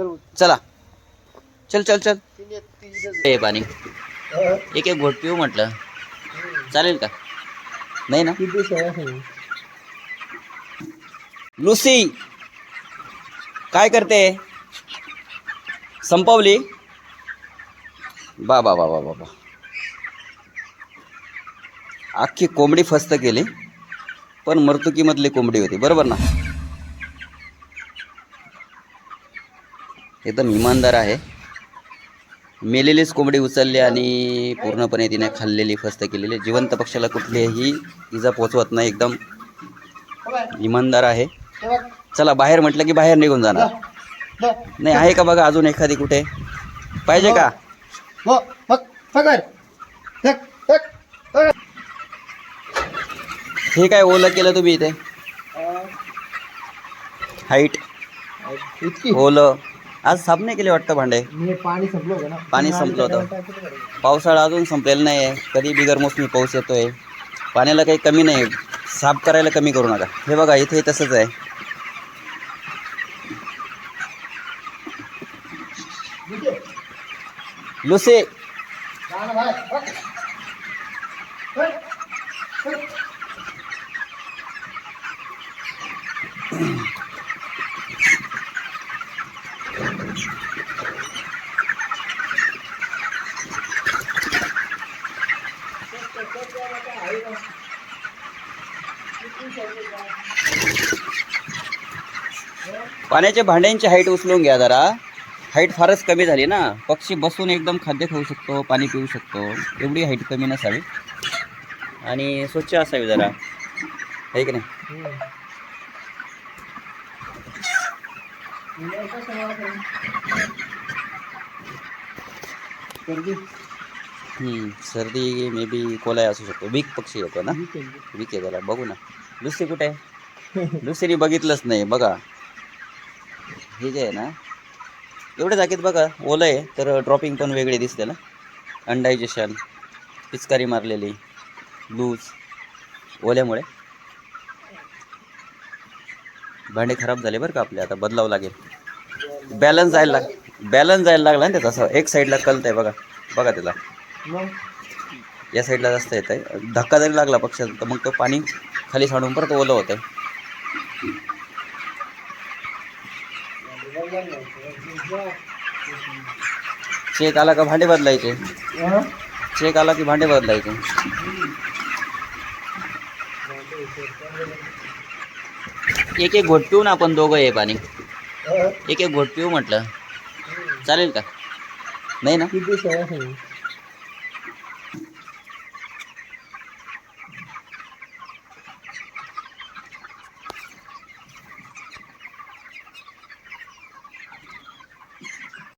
चला. चल चल चल. तीन हे पाणी एक एक घोट पिऊ म्हटलं. चालेल का? नाही ना? लुसी काय करते? संपवली? बाबा बा बा बा बा बा. अख्खी कोंबडी फस्त केली पण मर्तुकीमधली कोंबडी होती. बरोबर ना? एकदम इमानदार आहे. मेलेलीच कोंबडी उचलली आणि पूर्णपणे तिने खाल्लेली फस्त केलेली. जिवंत पक्षाला कुठलीही इजा पोचवत नाही. एकदम इमानदार आहे. चला बाहेर म्हटलं की बाहेर निघून जाणार. नाही आहे का बघा अजून एखादी कुठे? पाहिजे का. हे काय ओलं केलं तुम्ही इथे? हाईट ओलं. आज साफ नाही केले वाटतं भांडे? पाणी संपलं होतं ना. पाणी संपलं होतं. पावसाळा अजून संपलेला नाही आहे कधी बिगर मोसमी पाऊस येतोय. पाण्याला काही कमी नाही. साफ करायला कमी करू नका. हे बघा इथे तसंच आहे. लुसे जा ना बाहेर, बघ. बघ, बघ. पाण्याच्या भांड्यांची हाईट उचलून घ्या जरा. हाईट फारच कमी झाली ना. पक्षी बसून एकदम खाद्य खाऊ शकतो पाणी पिऊ शकतो. एवढी हाईट कमी नसावी. आणि स्वच्छ असावी जरा. आहे की नाही? सर्दी हम्म, सर्दी मे बी कोलाय असू शकतो. वीक पक्षी येतो ना? वीक आहे. त्याला. बघू ना. दुसरी कुठे आहे? दुसरी बघितलंच नाही बघा. हे जे आहे ना एवढ्या जागेत बघा ओलं आहे तर ड्रॉपिंग पण वेगळी दिसते ना. अनडायजेशन पिचकारी मारलेली लूज ओल्यामुळे. भांडे खराब झाले बरं का आपले आता बदलावं लागेल. बॅलन्स जायला लाग बॅलन्स जायला लागला ना त्याचा असं एक साईडला कलत आहे बघा. बघा त्याला. मग? या साईडला जास्त येत आहे. धक्का जरी लागला पक्षाचा तर मग तो पाणी खाली सांडून परत ओलं होतं चेक आला का भांडे बदलायचे? चेक आला की भांडे बदलायचे? एक एक घोट पिऊ ना आपण दोघं हे पाणी? एक एक घोट पिऊ म्हटलं. चालेल का? नाही ना? आहे?